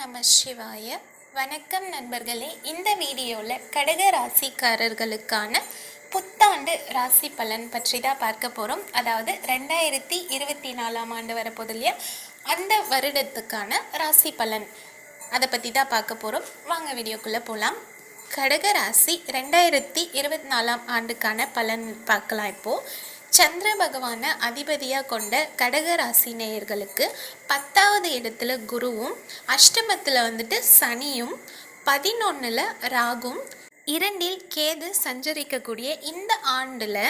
நம சிவாய. வணக்கம் நண்பர்களே இந்த வீடியோவில் கடக ராசிக்காரர்களுக்கான புத்தாண்டு ராசி பலன் பற்றி தான் பார்க்க போகிறோம் அதாவது ரெண்டாயிரத்தி இருபத்தி நாலாம் ஆண்டு வரப்போது இல்லையா? அந்த வருடத்துக்கான ராசி பலன். அதை பற்றி தான் பார்க்க போகிறோம் வாங்க வீடியோக்குள்ளே போகலாம் கடக ராசி ரெண்டாயிரத்தி இருபத்தி நாலாம் ஆண்டுக்கான பலன் பார்க்கலாம் இப்போது சந்திர பகவானை அதிபதியாக கொண்ட கடகராசி நேயர்களுக்கு பத்தாவது இடத்துல குருவும் அஷ்டமத்தில் வந்துட்டு சனியும் பதினொன்றில் ராகும் இரண்டில் கேது சஞ்சரிக்கக்கூடிய இந்த ஆண்டில்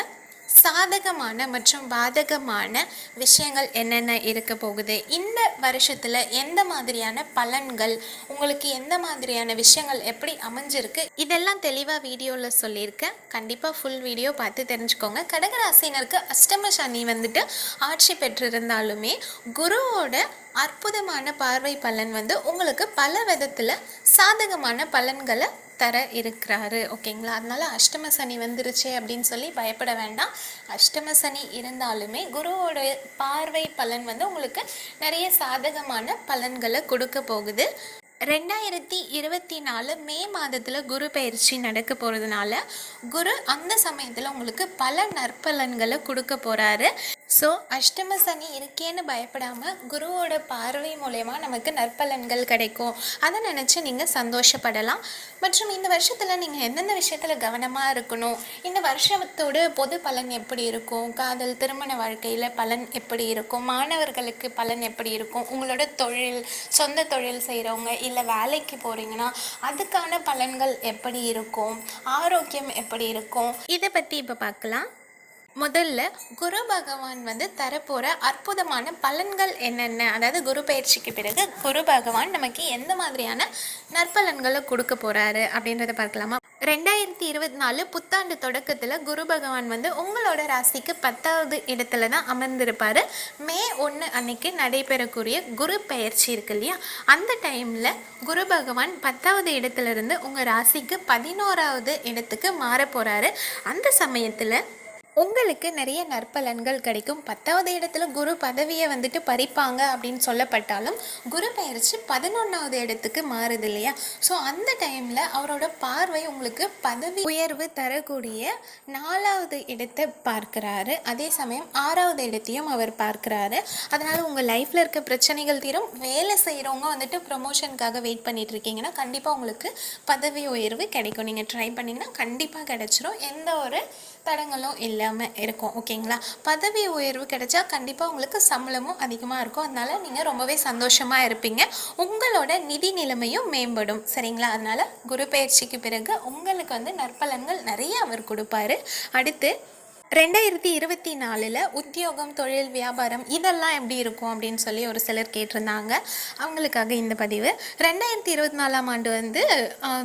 சாதகமான மற்றும் பாதகமான விஷயங்கள் என்னென்ன இருக்க போகுது? இந்த வருஷத்தில் எந்த மாதிரியான பலன்கள் உங்களுக்கு எந்த மாதிரியான விஷயங்கள் எப்படி அமைஞ்சிருக்கு? இதெல்லாம் தெளிவாக வீடியோவில் சொல்லியிருக்கேன். கண்டிப்பாக ஃபுல் வீடியோ பார்த்து தெரிஞ்சுக்கோங்க. கடகராசினருக்கு அஷ்டம சனி வந்துட்டு ஆட்சி பெற்றிருந்தாலுமே குருவோட அற்புதமான பார்வை பலன் வந்து உங்களுக்கு பல விதத்தில் சாதகமான பலன்களை தர இருக்கிறாரு ஓகேங்களா? அதனால அஷ்டம சனி வந்துருச்சு அப்படின்னு சொல்லி பயப்பட வேண்டாம். அஷ்டம சனி இருந்தாலுமே குருவோட பார்வை பலன் வந்து உங்களுக்கு நிறைய சாதகமான பலன்களை கொடுக்க போகுது. ரெண்டாயிரத்தி இருபத்தி நாலு மே மாதத்தில் குரு பயிற்சி நடக்க போகிறதுனால குரு அந்த சமயத்தில் உங்களுக்கு பல நற்பலன்களை கொடுக்க போகிறாரு ஸோ அஷ்டம சனி இருக்கேன்னு பயப்படாமல் குருவோட பார்வை மூலயமா நமக்கு நற்பலன்கள் கிடைக்கும். அதை நினச்சி நீங்கள் சந்தோஷப்படலாம். மற்றும் இந்த வருஷத்தில் நீங்கள் எந்தெந்த விஷயத்தில் கவனமாக இருக்கணும்? இந்த வருஷத்தோட பொது பலன் எப்படி இருக்கும்? காதல் திருமண வாழ்க்கையில் பலன் எப்படி இருக்கும்? மாணவர்களுக்கு பலன் எப்படி இருக்கும்? உங்களோட தொழில் சொந்த தொழில் செய்கிறவங்க இல்லை வேலைக்கு போகிறீங்கன்னா அதுக்கான பலன்கள் எப்படி இருக்கும்? ஆரோக்கியம் எப்படி இருக்கும்? இதை பற்றி இப்போ பார்க்கலாம். முதல்ல குரு பகவான் வந்து தரப்போகிற அற்புதமான பலன்கள் என்னென்ன? அதாவது குரு பயிற்சிக்கு பிறகு குரு பகவான் நமக்கு எந்த மாதிரியான நற்பலன்களை கொடுக்க போகிறாரு அப்படின்றத பார்க்கலாமா? ரெண்டாயிரத்தி இருபத்தி நாலு புத்தாண்டு தொடக்கத்தில் குரு பகவான் வந்து உங்களோட ராசிக்கு பத்தாவது இடத்துல தான் அமர்ந்திருப்பார். மே ஒன்று அன்னைக்கு நடைபெறக்கூடிய குரு பயிற்சி இருக்கு இல்லையா? அந்த டைமில் குரு பகவான் பத்தாவது இடத்துல இருந்து உங்கள் ராசிக்கு பதினோராவது இடத்துக்கு மாற போகிறாரு அந்த சமயத்தில் உங்களுக்கு நிறைய நற்பலன்கள் கிடைக்கும். பத்தாவது இடத்துல குரு பதவியை வந்துட்டு பறிப்பாங்க அப்படின்னு சொல்லப்பட்டாலும் குரு பயிற்சி பதினொன்றாவது இடத்துக்கு மாறுது இல்லையா? ஸோ அந்த டைமில் அவரோட பார்வை உங்களுக்கு பதவி உயர்வு தரக்கூடிய நாலாவது இடத்தை பார்க்குறாரு. அதே சமயம் ஆறாவது இடத்தையும் அவர் பார்க்குறாரு. அதனால் உங்கள் லைஃப்பில் இருக்க பிரச்சனைகள் தீரும். வேலை செய்கிறவங்க வந்துட்டு ப்ரொமோஷனுக்காக வெயிட் பண்ணிட்டு இருக்கீங்கன்னா கண்டிப்பாக உங்களுக்கு பதவி உயர்வு கிடைக்கும். நீங்கள் ட்ரை பண்ணிங்கன்னா கண்டிப்பாக கிடச்சிரும். எந்த ஒரு தடங்களும் இல்லாமல் இருக்கும் ஓகேங்களா? பதவி உயர்வு கிடைச்சா கண்டிப்பாக உங்களுக்கு சம்பளமும் அதிகமாக இருக்கும். அதனால நீங்கள் ரொம்பவே சந்தோஷமாக இருப்பீங்க. உங்களோட நிதி நிலைமையும் மேம்படும் சரிங்களா? அதனால் குரு பயிற்சிக்கு பிறகு உங்களுக்கு வந்து நற்பலன்கள் நிறைய அவர் கொடுப்பாரு. அடுத்து ரெண்டாயிரத்தி இருபத்தி நாலில் உத்தியோகம் தொழில் வியாபாரம் இதெல்லாம் எப்படி இருக்கும் அப்படின்னு சொல்லி ஒரு சிலர் கேட்டிருந்தாங்க. அவங்களுக்காக இந்த பதிவு. ரெண்டாயிரத்தி இருபத்தி நாலாம் ஆண்டு வந்து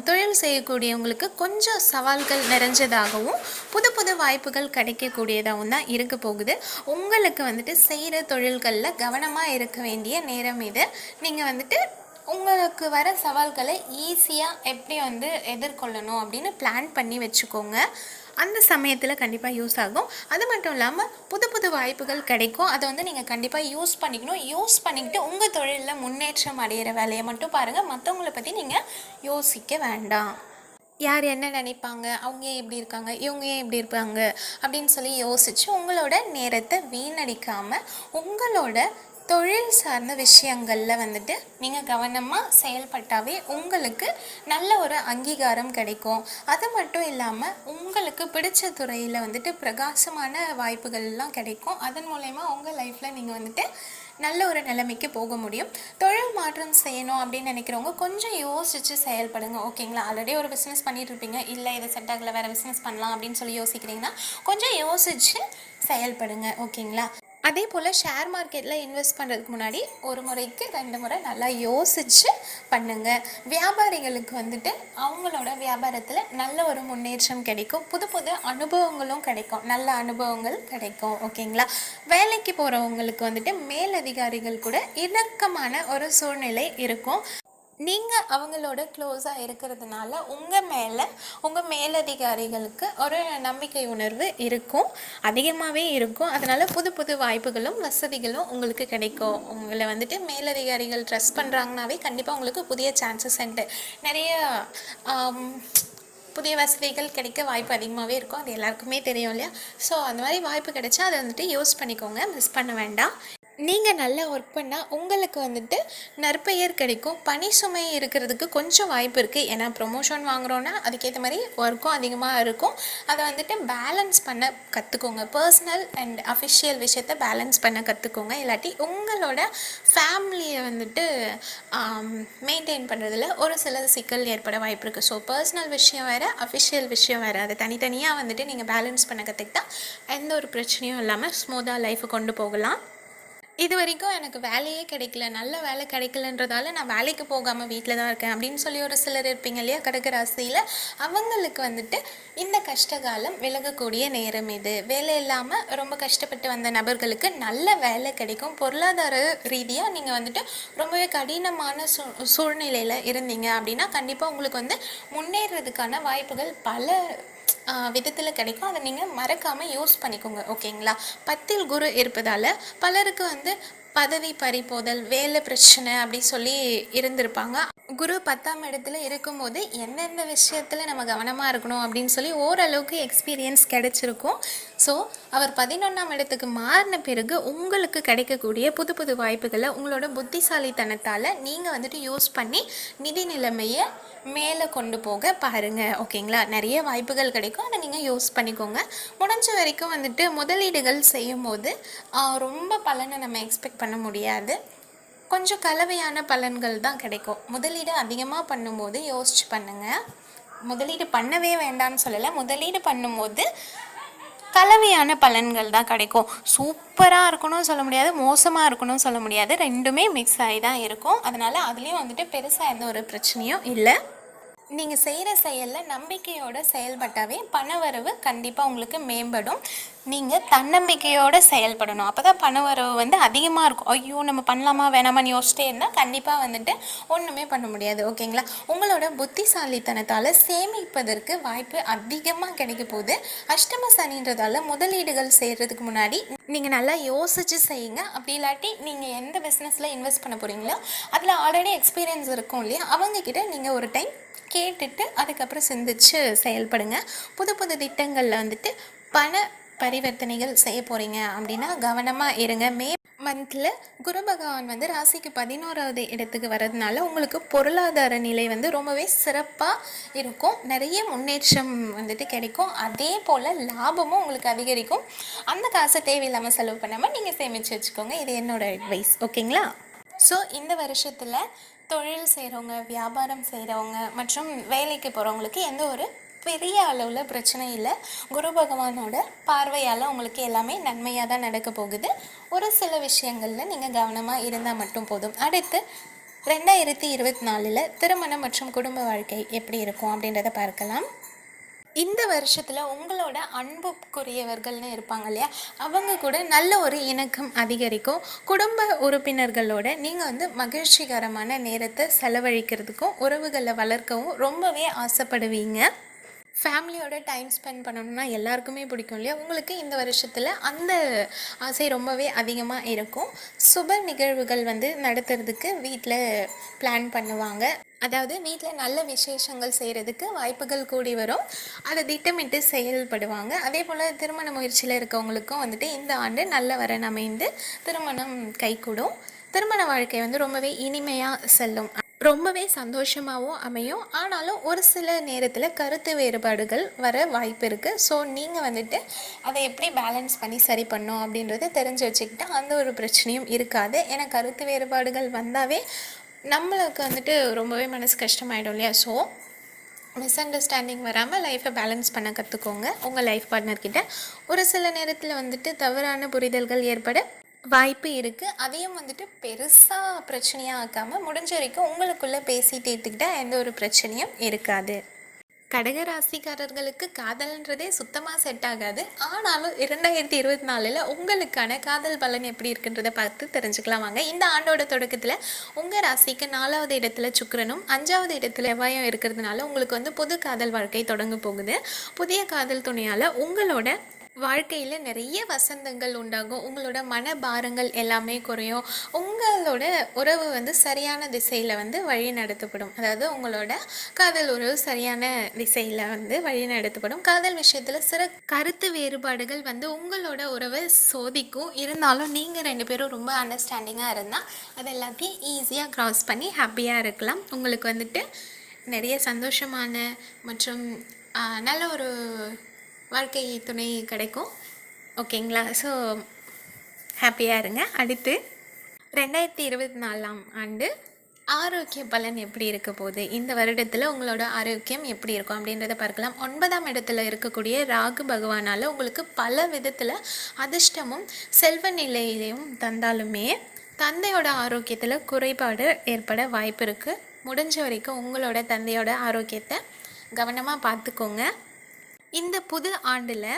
தொழில் செய்யக்கூடியவங்களுக்கு கொஞ்சம் சவால்கள் நிறைஞ்சதாகவும் புது புது வாய்ப்புகள் கிடைக்கக்கூடியதாகவும் தான் இருக்க போகுது. உங்களுக்கு வந்துட்டு செய்கிற தொழில்களில் கவனமாக இருக்க வேண்டிய நேரம் இது. நீங்கள் வந்துட்டு உங்களுக்கு வர சவால்களை ஈஸியாக எப்படி வந்து எதிர்கொள்ளணும் அப்படின்னு பிளான் பண்ணி வச்சுக்கோங்க. அந்த சமயத்தில் கண்டிப்பாக யூஸ் ஆகும். அது மட்டும் இல்லாமல் புது புது வாய்ப்புகள் கிடைக்கும். அதை வந்து நீங்கள் கண்டிப்பாக யூஸ் பண்ணிக்கணும். யூஸ் பண்ணிக்கிட்டு உங்கள் தொழிலில் முன்னேற்றம் அடைகிற வேலையை மட்டும் பாருங்கள் மற்றவங்கள பற்றி நீங்கள் யோசிக்க வேண்டாம். யார் என்ன நினைப்பாங்க? அவங்க ஏன் இப்படி இருக்காங்க? இவங்க ஏன் இப்படி இருப்பாங்க? அப்படின்னு சொல்லி யோசித்து உங்களோட நேரத்தை வீணடிக்காமல் உங்களோட தொழில் சார்ந்த விஷயங்களில் வந்துட்டு நீங்கள் கவனமாக செயல்பட்டாவே உங்களுக்கு நல்ல ஒரு அங்கீகாரம் கிடைக்கும். அது மட்டும் இல்லாமல் உங்களுக்கு பிடிச்ச துறையில் வந்துட்டு பிரகாசமான வாய்ப்புகள்லாம் கிடைக்கும். அதன் மூலயமா உங்கள் லைஃப்பில் நீங்கள் வந்துட்டு நல்ல ஒரு நிலைமைக்கு போக முடியும். தொழில் மாற்றம் செய்யணும் அப்படின்னு நினைக்கிறவங்க கொஞ்சம் யோசித்து செயல்படுங்க ஓகேங்களா? ஆல்ரெடி ஒரு பிஸ்னஸ் பண்ணிட்டுருப்பீங்க இல்லை இதை செட் ஆகலை வேறு பிஸ்னஸ் பண்ணலாம் அப்படின்னு சொல்லி யோசிக்கிறீங்கன்னா கொஞ்சம் யோசித்து செயல்படுங்க ஓகேங்களா? அதே போல் ஷேர் மார்க்கெட்டில் இன்வெஸ்ட் பண்ணுறதுக்கு முன்னாடி ஒரு முறைக்கு ரெண்டு முறை நல்லா யோசித்து பண்ணுங்கள் வியாபாரிகளுக்கு வந்துட்டு அவங்களோட வியாபாரத்தில் நல்ல ஒரு முன்னேற்றம் கிடைக்கும். புது புது அனுபவங்களும் கிடைக்கும். நல்ல அனுபவங்கள் கிடைக்கும். ஓகேங்களா வேலைக்கு போகிறவங்களுக்கு வந்துட்டு மேலதிகாரிகள் கூட இணக்கமான ஒரு சூழ்நிலை இருக்கும். நீங்கள் அவங்களோட க்ளோஸாக இருக்கிறதுனால உங்கள் மேலே உங்கள் மேலதிகாரிகளுக்கு ஒரு நம்பிக்கை உணர்வு இருக்கும் அதிகமாகவே இருக்கும். அதனால் புது புது வாய்ப்புகளும் வசதிகளும் உங்களுக்கு கிடைக்கும். உங்களை வந்துட்டு மேலதிகாரிகள் ட்ரெஸ் பண்ணுறாங்கனாவே கண்டிப்பாக உங்களுக்கு புதிய சான்சஸ் அண்டு நிறைய புதிய வசதிகள் கிடைக்க வாய்ப்பு அதிகமாகவே இருக்கும். அது எல்லாருக்குமே தெரியும் இல்லையா? ஸோ அந்த மாதிரி வாய்ப்பு கிடைச்சா அதை வந்துட்டு யூஸ் பண்ணிக்கோங்க. மிஸ் பண்ண வேண்டாம். நீங்கள் நல்லா ஒர்க் பண்ணால் உங்களுக்கு வந்துட்டு நற்பெயர் கிடைக்கும். பணி சுமை இருக்கிறதுக்கு கொஞ்சம் வாய்ப்பு இருக்குது ஏன்னா ப்ரொமோஷன் வாங்குறோன்னா அதுக்கேற்ற மாதிரி ஒர்க்கும் அதிகமாக இருக்கும். அதை வந்துட்டு பேலன்ஸ் பண்ண கற்றுக்கோங்க பர்சனல் அண்ட் அஃபிஷியல் விஷயத்த பேலன்ஸ் பண்ண கற்றுக்கோங்க இல்லாட்டி உங்களோட ஃபேமிலியை வந்துட்டு மெயின்டைன் பண்ணுறதுல ஒரு சில சிக்கல் ஏற்பட வாய்ப்பு இருக்குது ஸோ பர்சனல் விஷயம் வேறு அஃபிஷியல் விஷயம் வேறு. அதை தனித்தனியாக வந்துட்டு நீங்கள் பேலன்ஸ் பண்ண கற்றுக்கிட்டா எந்த ஒரு பிரச்சனையும் இல்லாமல் ஸ்மூத்தாக லைஃப்பை கொண்டு போகலாம். இது வரைக்கும் எனக்கு வேலையே கிடைக்கல. நல்ல வேலை கிடைக்கலன்றதால நான் வேலைக்கு போகாமல் வீட்டில் தான் இருக்கேன் அப்படின்னு சொல்லி ஒரு சிலர் இருப்பீங்க இல்லையா? கடக ராசியில். அவங்களுக்கு வந்துட்டு இந்த கஷ்டகாலம் விலகக்கூடிய நேரம் இது. வேலை இல்லாமல் ரொம்ப கஷ்டப்பட்டு வந்த நபர்களுக்கு நல்ல வேலை கிடைக்கும். பொருளாதார ரீதியாக நீங்கள் வந்துட்டு ரொம்பவே கடினமான சூ சூழ்நிலையில் இருந்தீங்க அப்படின்னா கண்டிப்பாக உங்களுக்கு வந்து முன்னேறதுக்கான வாய்ப்புகள் பல விதத்தில் கிடைக்கும். அதை நீங்கள் மறக்காமல் யூஸ் பண்ணிக்கோங்க ஓகேங்களா பத்தில் குரு இருப்பதால் பலருக்கு வந்து பதவி பறிபோதல் வேலை பிரச்சனை அப்படி சொல்லி இருந்திருப்பாங்க. குரு பத்தாம் இடத்துல இருக்கும்போது எந்தெந்த விஷயத்தில் நம்ம கவனமாக இருக்கணும் அப்படின்னு சொல்லி ஓரளவுக்கு எக்ஸ்பீரியன்ஸ் கிடைச்சிருக்கும். ஸோ அவர் பதினொன்றாம் இடத்துக்கு மாறின பிறகு உங்களுக்கு கிடைக்கக்கூடிய புது புது வாய்ப்புகளை உங்களோட புத்திசாலித்தனத்தால் நீங்கள் வந்துட்டு யூஸ் பண்ணி நிதி நிலைமையை மேலே கொண்டு போக பாருங்கள் ஓகேங்களா? நிறைய வாய்ப்புகள் கிடைக்கும். அதை நீங்கள் யூஸ் பண்ணிக்கோங்க. முடிஞ்ச வரைக்கும் வந்துட்டு முதலீடுகள் செய்யும் போது ரொம்ப பலனை நம்ம எக்ஸ்பெக்ட் பண்ண முடியாது. கொஞ்சம் கலவையான பலன்கள் தான் கிடைக்கும். முதலீடு அதிகமாக பண்ணும்போது யோசிச்சு பண்ணுங்கள் முதலீடு பண்ணவே வேண்டாம்னு சொல்லலை. முதலீடு பண்ணும்போது கலவையான பலன்கள் தான் கிடைக்கும். சூப்பராக இருக்கணும் சொல்ல முடியாது. மோசமாக இருக்கணும் சொல்ல முடியாது. ரெண்டுமே மிக்ஸ் ஆகி தான் இருக்கும். அதனால் அதுலேயும் வந்துட்டு பெருசாக எந்த ஒரு பிரச்சனையும் இல்லை. நீங்கள் செய்கிற செயலில் நம்பிக்கையோடு செயல்பட்டாவே பணவரவு கண்டிப்பாக உங்களுக்கு மேம்படும். நீங்கள் தன்னம்பிக்கையோடு செயல்படணும். அப்போ தான் பண வரவு வந்து அதிகமாக இருக்கும். ஐயோ நம்ம பண்ணலாமா வேணாமான்னு யோசிச்சிட்டே இருந்தால் கண்டிப்பாக வந்துட்டு ஒன்றுமே பண்ண முடியாது. ஓகேங்களா? உங்களோட புத்திசாலித்தனத்தால் சேமிப்பதற்கு வாய்ப்பு அதிகமாக கிடைக்க போகுது. அஷ்டம சனின்றதால முதலீடுகள் செய்கிறதுக்கு முன்னாடி நீங்கள் நல்லா யோசித்து செய்யுங்க. அப்படி இல்லாட்டி நீங்கள் எந்த பிஸ்னஸில் இன்வெஸ்ட் பண்ண போகிறீங்களோ அதில் ஆல்ரெடி எக்ஸ்பீரியன்ஸ் இருக்கும் இல்லையா? அவங்கக்கிட்ட நீங்கள் ஒரு டைம் கேட்டுட்டு அதுக்கப்புறம் சிந்திச்சு செயல்படுங்க. புது புது திட்டங்களில் வந்துட்டு பண பரிவர்த்தனைகள் செய்ய போகிறீங்க அப்படின்னா கவனமாக இருங்க. மே மந்தில் குரு பகவான் வந்து ராசிக்கு பதினோராவது இடத்துக்கு வர்றதுனால உங்களுக்கு பொருளாதார நிலை வந்து ரொம்பவே சிறப்பாக இருக்கும். நிறைய முன்னேற்றம் வந்துட்டு கிடைக்கும். அதே போல் லாபமும் உங்களுக்கு அதிகரிக்கும். அந்த காசை தேவையில்லாமல் செலவு பண்ணாமல் நீங்கள் சேமித்து வச்சுக்கோங்க. இது என்னோடய அட்வைஸ் ஓகேங்களா? ஸோ இந்த வருஷத்தில் தொழில் செய்கிறவங்க வியாபாரம் செய்கிறவங்க மற்றும் வேலைக்கு போகிறவங்களுக்கு எந்த ஒரு பெரிய அளவில் பிரச்சனை இல்லை. குரு பகவானோட பார்வையால் உங்களுக்கு எல்லாமே நன்மையாக தான் நடக்க போகுது. ஒரு சில விஷயங்களில் நீங்கள் கவனமாக இருந்தால் மட்டும் போதும். அடுத்து ரெண்டாயிரத்தி இருபத்தி நாலில் திருமணம் மற்றும் குடும்ப வாழ்க்கை எப்படி இருக்கும் அப்படின்றத பார்க்கலாம். இந்த வருஷத்தில் உங்களோட அன்புக்குரியவர்கள்னு இருப்பாங்க இல்லையா? அவங்க கூட நல்ல ஒரு இணக்கம் அதிகரிக்கும். குடும்ப உறுப்பினர்களோட நீங்கள் வந்து மகிழ்ச்சிகரமான நேரத்தை செலவழிக்கிறதுக்கும் உறவுகளை வளர்க்கவும் ரொம்பவே ஆசைப்படுவீங்க. ஃபேமிலியோட டைம் ஸ்பெண்ட் பண்ணணும்னா எல்லாருக்குமே பிடிக்கும் இல்லையா? உங்களுக்கு இந்த வருஷத்தில் அந்த ஆசை ரொம்பவே அதிகமாக இருக்கும். சுப நிகழ்வுகள் வந்து நடத்துறதுக்கு வீட்டில் பிளான் பண்ணுவாங்க. அதாவது வீட்டில் நல்ல விசேஷங்கள் செய்கிறதுக்கு வாய்ப்புகள் கூடி வரும். அதை திட்டமிட்டு செயல்படுவாங்க. அதே போல் திருமண முயற்சியில் இருக்கவங்களுக்கும் வந்துட்டு இந்த ஆண்டு நல்ல வரன் அமைந்து திருமணம் கைகூடும். திருமண வாழ்க்கை வந்து ரொம்பவே இனிமையாக செல்லும். ரொம்பவே சந்தோஷமாகவும் அமையும். ஆனாலும் ஒரு சில நேரத்தில் கருத்து வேறுபாடுகள் வர வாய்ப்பு இருக்குது ஸோ நீங்கள் வந்துட்டு அதை எப்படி பேலன்ஸ் பண்ணி சரி பண்ணோம் அப்படின்றத தெரிஞ்சு வச்சுக்கிட்டா அந்த ஒரு பிரச்சனையும் இருக்காது. ஏன்னா கருத்து வேறுபாடுகள் வந்தாவே நம்மளுக்கு வந்துட்டு ரொம்பவே மனசு கஷ்டமாயிடும் இல்லையா? ஸோ மிஸ் அண்டர்ஸ்டாண்டிங் வராமல் லைஃப்பை பேலன்ஸ் பண்ண கற்றுக்கோங்க உங்கள் லைஃப் பார்ட்னர்கிட்ட ஒரு சில நேரத்தில் வந்துட்டு தவறான புரிதல்கள் ஏற்பட வாய்ப்பு இருக்குது அதையும் வந்துட்டு பெருசாக பிரச்சனையாக ஆக்காமல் முடிஞ்ச வரைக்கும் உங்களுக்குள்ளே பேசி தீர்த்துக்கிட்டா எந்த ஒரு பிரச்சனையும் இருக்காது. கடகராசிக்காரர்களுக்கு காதல்ன்றதே சுத்தமாக செட் ஆகாது. ஆனாலும் இரண்டாயிரத்தி இருபத்தி நாலில் உங்களுக்கான காதல் பலன் எப்படி இருக்குன்றதை பார்த்து தெரிஞ்சுக்கலாம் வாங்க. இந்த ஆண்டோட தொடக்கத்தில் உங்கள் ராசிக்கு நாலாவது இடத்துல சுக்கரனும் அஞ்சாவது இடத்துல எவ்வாயம் இருக்கிறதுனால உங்களுக்கு வந்து புது காதல் வாழ்க்கை தொடங்க போகுது. புதிய காதல் துணையால் உங்களோட வாழ்க்கையில் நிறைய வசந்தங்கள் உண்டாகும். உங்களோட மன பாரங்கள் எல்லாமே குறையும். உங்களோட உறவு வந்து சரியான திசையில் வந்து வழி நடத்தப்படும். அதாவது உங்களோட காதல் உறவு சரியான திசையில் வந்து வழி நடத்தப்படும். காதல் விஷயத்தில் சில கருத்து வேறுபாடுகள் வந்து உங்களோட உறவை சோதிக்கும். இருந்தாலும் நீங்கள் ரெண்டு பேரும் ரொம்ப அண்டர்ஸ்டாண்டிங்காக இருந்தால் அது எல்லாத்தையும் ஈஸியாக க்ராஸ் பண்ணி ஹாப்பியாக இருக்கலாம். உங்களுக்கு வந்துட்டு நிறைய சந்தோஷமான மற்றும் நல்ல ஒரு வாழ்க்கை துணை கிடைக்கும். ஓகேங்களா? ஸோ ஹாப்பியாக இருங்க. அடுத்து ரெண்டாயிரத்தி இருபத்தி நாலாம் ஆண்டு ஆரோக்கிய பலன் எப்படி இருக்க போகுது? இந்த வருடத்தில் உங்களோட ஆரோக்கியம் எப்படி இருக்கும் அப்படின்றத பார்க்கலாம். ஒன்பதாம் இடத்துல இருக்கக்கூடிய ராகு பகவானால் உங்களுக்கு பல விதத்தில் அதிர்ஷ்டமும் செல்வ நிலையிலையும் தந்தாலுமே தந்தையோட ஆரோக்கியத்தில் குறைபாடு ஏற்பட வாய்ப்பு இருக்குது முடிஞ்ச வரைக்கும் உங்களோட தந்தையோட ஆரோக்கியத்தை கவனமாக பார்த்துக்கோங்க. இந்த புது ஆண்டில்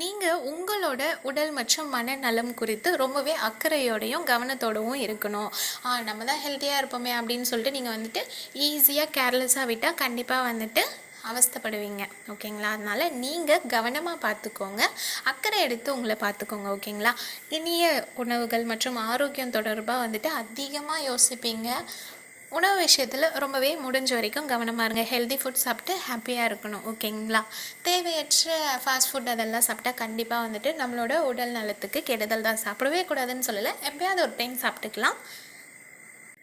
நீங்கள் உங்களோட உடல் மற்றும் மனநலம் குறித்து ரொம்பவே அக்கறையோடையும் கவனத்தோடவும் இருக்கணும். ஆ நம்ம தான் ஹெல்த்தியாக இருப்போமே அப்படின்னு சொல்லிட்டு நீங்கள் வந்துட்டு ஈஸியாக கேர்லெஸ்ஸாக விட்டால் கண்டிப்பாக வந்துட்டு அவஸ்தைப்படுவீங்க. ஓகேங்களா? அதனால் நீங்கள் கவனமாக பார்த்துக்கோங்க அக்கறை எடுத்து உங்களை பார்த்துக்கோங்க ஓகேங்களா? இனிய உணவுகள் மற்றும் ஆரோக்கியம் தொடர்பாக வந்துட்டு அதிகமாக யோசிப்பீங்க. உணவு விஷயத்தில் ரொம்பவே முடிஞ்ச வரைக்கும் கவனமாக இருங்க. ஹெல்தி ஃபுட் சாப்பிட்டு ஹாப்பியாக இருக்கணும். ஓகேங்களா தேவையற்ற ஃபாஸ்ட் ஃபுட் அதெல்லாம் சாப்பிட்டா கண்டிப்பாக வந்துட்டு நம்மளோட உடல் நலத்துக்கு கெடுதல் தான். சாப்பிடவே கூடாதுன்னு சொல்லலை. எப்பயாவது ஒரு டைம் சாப்பிட்டுக்கலாம்.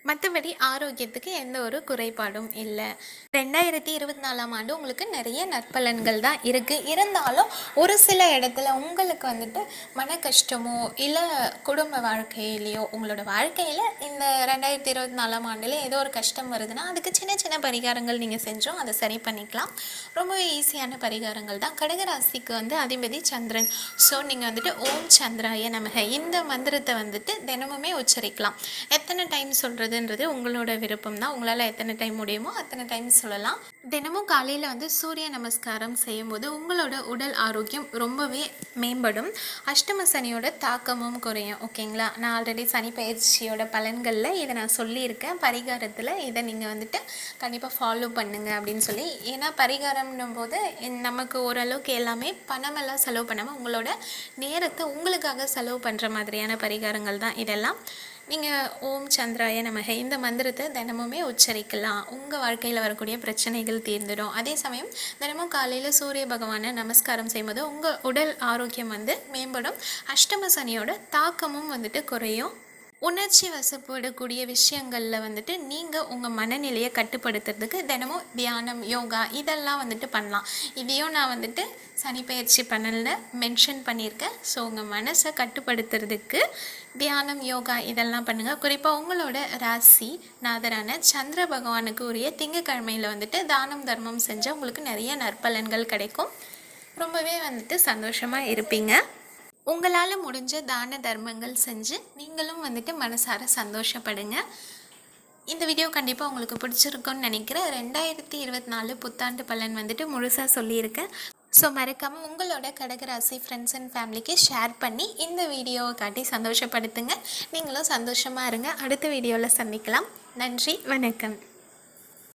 மற்றபடி ஆரோக்கியத்துக்கு எந்த ஒரு குறைபாடும் இல்லை. ரெண்டாயிரத்தி இருபத்தி நாலாம் ஆண்டு உங்களுக்கு நிறைய நற்பலன்கள் தான் இருக்குது இருந்தாலும் ஒரு சில இடத்துல உங்களுக்கு வந்துட்டு மன கஷ்டமோ இல்லை குடும்ப வாழ்க்கையிலையோ உங்களோட வாழ்க்கையில் இந்த ரெண்டாயிரத்தி இருபத்தி நாலாம் ஆண்டில் ஏதோ ஒரு கஷ்டம் வருதுன்னா அதுக்கு சின்ன சின்ன பரிகாரங்கள் நீங்கள் செஞ்சோம் அதை சரி பண்ணிக்கலாம். ரொம்பவே ஈஸியான பரிகாரங்கள் தான். கடகராசிக்கு வந்து அதிபதி சந்திரன். ஸோ நீங்கள் வந்துட்டு ஓம் சந்திராய நமக. இந்த மந்திரத்தை வந்துட்டு தினமுமே உச்சரிக்கலாம். எத்தனை டைம் சொல்கிறது சொல்கிறதுன்றது உங்களோட விருப்பம் தான் உங்களால் எத்தனை டைம் முடியுமோ அத்தனை டைம் சொல்லலாம். தினமும் காலையில் வந்து சூரிய நமஸ்காரம் செய்யும்போது உங்களோட உடல் ஆரோக்கியம் ரொம்பவே மேம்படும். அஷ்டம சனியோட தாக்கமும் குறையும். ஓகேங்களா நான் ஆல்ரெடி சனி பயிற்சியோட பலன்களில் இதை நான் சொல்லியிருக்கேன். பரிகாரத்தில் இதை நீங்கள் வந்துட்டு கண்டிப்பாக ஃபாலோ பண்ணுங்க அப்படின்னு சொல்லி. ஏன்னா பரிகாரம்னும் போது நமக்கு ஓரளவுக்கு எல்லாமே பணமெல்லாம் செலவு பண்ணாமல் உங்களோட நேரத்தை உங்களுக்காக செலவு பண்ணுற மாதிரியான பரிகாரங்கள் தான் இதெல்லாம். நீங்கள் ஓம் சந்திராய நமக. இந்த மந்திரத்தை தினமுமே உச்சரிக்கலாம். உங்கள் வாழ்க்கையில் வரக்கூடிய பிரச்சனைகள் தீர்ந்துடும். அதே சமயம் தினமும் காலையில் சூரிய பகவானை நமஸ்காரம் செய்யும்போது உங்கள் உடல் ஆரோக்கியம் வந்து மேம்படும். அஷ்டம சனியோட தாக்கமும் வந்துட்டு குறையும். உணர்ச்சி வசப்படக்கூடிய விஷயங்களில் வந்துட்டு நீங்கள் உங்கள் மனநிலையை கட்டுப்படுத்துறதுக்கு தினமும் தியானம் யோகா இதெல்லாம் வந்துட்டு பண்ணலாம். இதையும் நான் வந்துட்டு சனி பயிற்சி பண்ணலில் மென்ஷன் பண்ணியிருக்கேன். ஸோ உங்கள் மனசை கட்டுப்படுத்துறதுக்கு தியானம் யோகா இதெல்லாம் பண்ணுங்கள் குறிப்பாக உங்களோட ராசி நாதரான சந்திர பகவானுக்கு உரிய திங்கக்கிழமையில் வந்துட்டு தானம் தர்மம் செஞ்சால் உங்களுக்கு நிறைய நற்பலன்கள் கிடைக்கும். ரொம்பவே வந்துட்டு சந்தோஷமாக இருப்பீங்க. உங்களால் முடிஞ்ச தான தர்மங்கள் செஞ்சு நீங்களும் வந்துட்டு மனசார சந்தோஷப்படுங்க. இந்த வீடியோ கண்டிப்பாக உங்களுக்கு பிடிச்சிருக்கும்னு நினைக்கிறேன். ரெண்டாயிரத்தி இருபத்தி நாலு புத்தாண்டு பலன் வந்துட்டு முழுசாக சொல்லியிருக்கேன் ஸோ மறக்காமல் உங்களோட கடகராசி ஃப்ரெண்ட்ஸ் அண்ட் ஃபேமிலிக்கு ஷேர் பண்ணி இந்த வீடியோவை காட்டி சந்தோஷப்படுத்துங்க. நீங்களும் சந்தோஷமாக இருங்க. அடுத்த வீடியோவில் சந்திக்கலாம். நன்றி வணக்கம்.